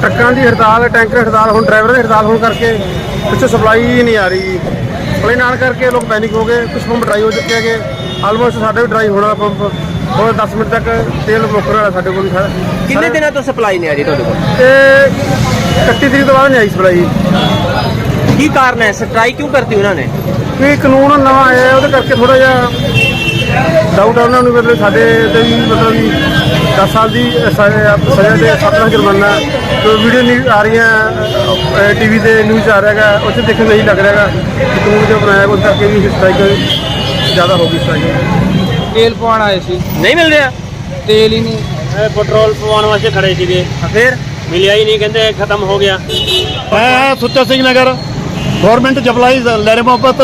ਟਰੱਕਾਂ ਦੀ ਹੜਤਾਲ, ਟੈਂਕਰ ਹੜਤਾਲ, ਹੁਣ ਡਰਾਈਵਰ ਦੀ ਹੜਤਾਲ ਹੋਣ ਕਰਕੇ ਪਿੱਛੋਂ ਸਪਲਾਈ ਨਹੀਂ ਆ ਰਹੀ। ਸਪਲਾਈ ਨਾਲ ਕਰਕੇ ਲੋਕ ਪੈਨਿਕ ਹੋ ਗਏ ਕੁਝ ਪੰਪ ਡਰਾਈ ਹੋ ਚੁੱਕੇ ਹੈਗੇ। ਆਲਮੋਸਟ ਸਾਡੇ ਵੀ ਡਰਾਈ ਹੋਣ ਪੰਪ ਹੋਰ 10 ਮਿੰਟ ਤੱਕ ਤੇਲ ਮੁੱਕਣ ਵਾਲਾ ਸਾਡੇ ਕੋਲ ਸਾਰਾ ਕਿੰਨੇ ਦਿਨਾਂ ਤੋਂ ਸਪਲਾਈ ਨਹੀਂ ਆ ਰਹੀ ਤੁਹਾਡੇ ਕੋਲ? ਤੇ 31 ਤਰੀਕ ਤੋਂ ਬਾਅਦ ਨਹੀਂ ਆਈ ਸਪਲਾਈ ਕੀ ਕਾਰਨ ਹੈ? ਸਟ੍ਰਾਈਕ ਕਿਉਂ ਕਰਤੀ ਉਹਨਾਂ ਨੇ? ਕਿ ਕਾਨੂੰਨ ਨਵਾਂ ਆਇਆ ਹੈ, ਉਹਦੇ ਕਰਕੇ ਥੋੜਾ ਜਿਹਾ ਡਾਊਟ ਆ ਉਹਨਾਂ ਨੂੰ ਮਤਲਬ ਸਾਡੇ ਤੇ ਵੀ ਮਤਲਬ ਵੀ 10 ਸਾਲ ਦੀ ਸਜ਼ਾ ਸਜ਼ਾ ਦੇ 7 ਲੱਖ ਜੁਰਮਾਨਾ। ਤੇ ਵੀਡੀਓ ਨਹੀਂ ਆ ਰਹੀਆਂ ਟੀਵੀ ਤੇ ਨਿਊਜ਼ ਆ ਰਿਹਾ ਹੈਗਾ ਉੱਥੇ ਦੇਖਣ ਇਹੀ ਲੱਗ ਰਿਹਾ ਹੈਗਾ ਕਿ ਕਾਨੂੰਨ ਜੋ ਬਣਾਇਆ ਉਸ ਕਰਕੇ ਵੀ ਸਟ੍ਰਾਈਕ ਜ਼ਿਆਦਾ ਹੋ ਗਈ ਸਟ੍ਰਾਈਕ ਤੇਲ ਪਵਾਉਣ ਆਏ ਸੀ। ਨਹੀਂ ਮਿਲ ਰਿਹਾ? ਤੇਲ ਹੀ ਨਹੀਂ। ਪੈਟਰੋਲ ਪਵਾਉਣ ਵਾਸਤੇ ਖੜੇ ਸੀਗੇ। ਫਿਰ? ਮਿਲਿਆ ਹੀ ਨਹੀਂ ਕਹਿੰਦੇ ਖਤਮ ਹੋ ਗਿਆ। ਮੈਂ ਸੁੱਚਾ ਸਿੰਘ ਨਗਰ ਗਵਰਨਮੈਂਟ ਜਪਲਾਈ ਲਹਿਰੇ ਮੁਹੱਬਤ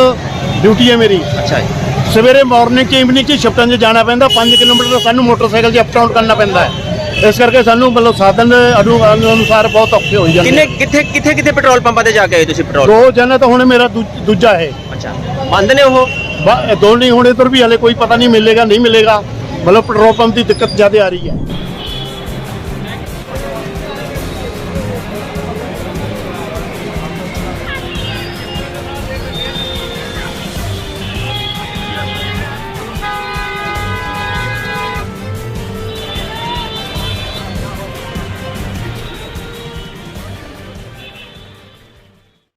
ਡਿਊਟੀ ਹੈ ਮੇਰੀ। ਅੱਛਾ ਜੀ। ਸਵੇਰੇ ਮਾਰਨਿੰਗ ਕਿ ਇਵਨਿੰਗ ਕਿ ਸ਼ਿਫਟਾਂ 'ਚ ਜਾਣਾ ਪੈਂਦਾ 5 ਕਿਲੋਮੀਟਰ ਸਾਨੂੰ ਮੋਟਰਸਾਈਕਲ 'ਤੇ ਅਪ ਡਾਊਨ ਕਰਨਾ ਪੈਂਦਾ ਹੈ। ਇਸ ਕਰਕੇ ਸਾਨੂੰ ਮਤਲਬ ਸਾਧਨ ਅਨੁ- ਅਨੁਸਾਰ ਬਹੁਤ ਔਖੇ ਹੋਈ ਜਾਂਦੇ ਕਿੰਨੇ ਕਿੱਥੇ ਕਿੱਥੇ ਕਿੱਥੇ ਪੈਟਰੋਲ ਪੰਪਾਂ ਤੇ ਜਾ ਕੇ ਆਏ ਤੁਸੀਂ ਪੈਟਰੋਲ? ਦੋ ਜਣਾ ਤਾਂ ਹੁਣ ਮੇਰਾ ਦੂ- ਦੂਜਾ ਹੈ ਅੱਛਾ। ਬੰਦ ਨੇ ਉਹ? ਬਾ- ਦੋ ਨਹੀਂ ਹੁਣ ਇਧਰ ਵੀ ਹਲੇ ਕੋਈ ਪਤਾ ਨਹੀਂ ਮਿਲੇਗਾ ਨਹੀਂ ਮਿਲੇਗਾ। ਮਤਲਬ ਪੈਟਰੋਲ ਪੰਪ ਦੀ ਦਿੱਕਤ ਜ਼ਿਆਦਾ ਆ ਰਹੀ ਹੈ।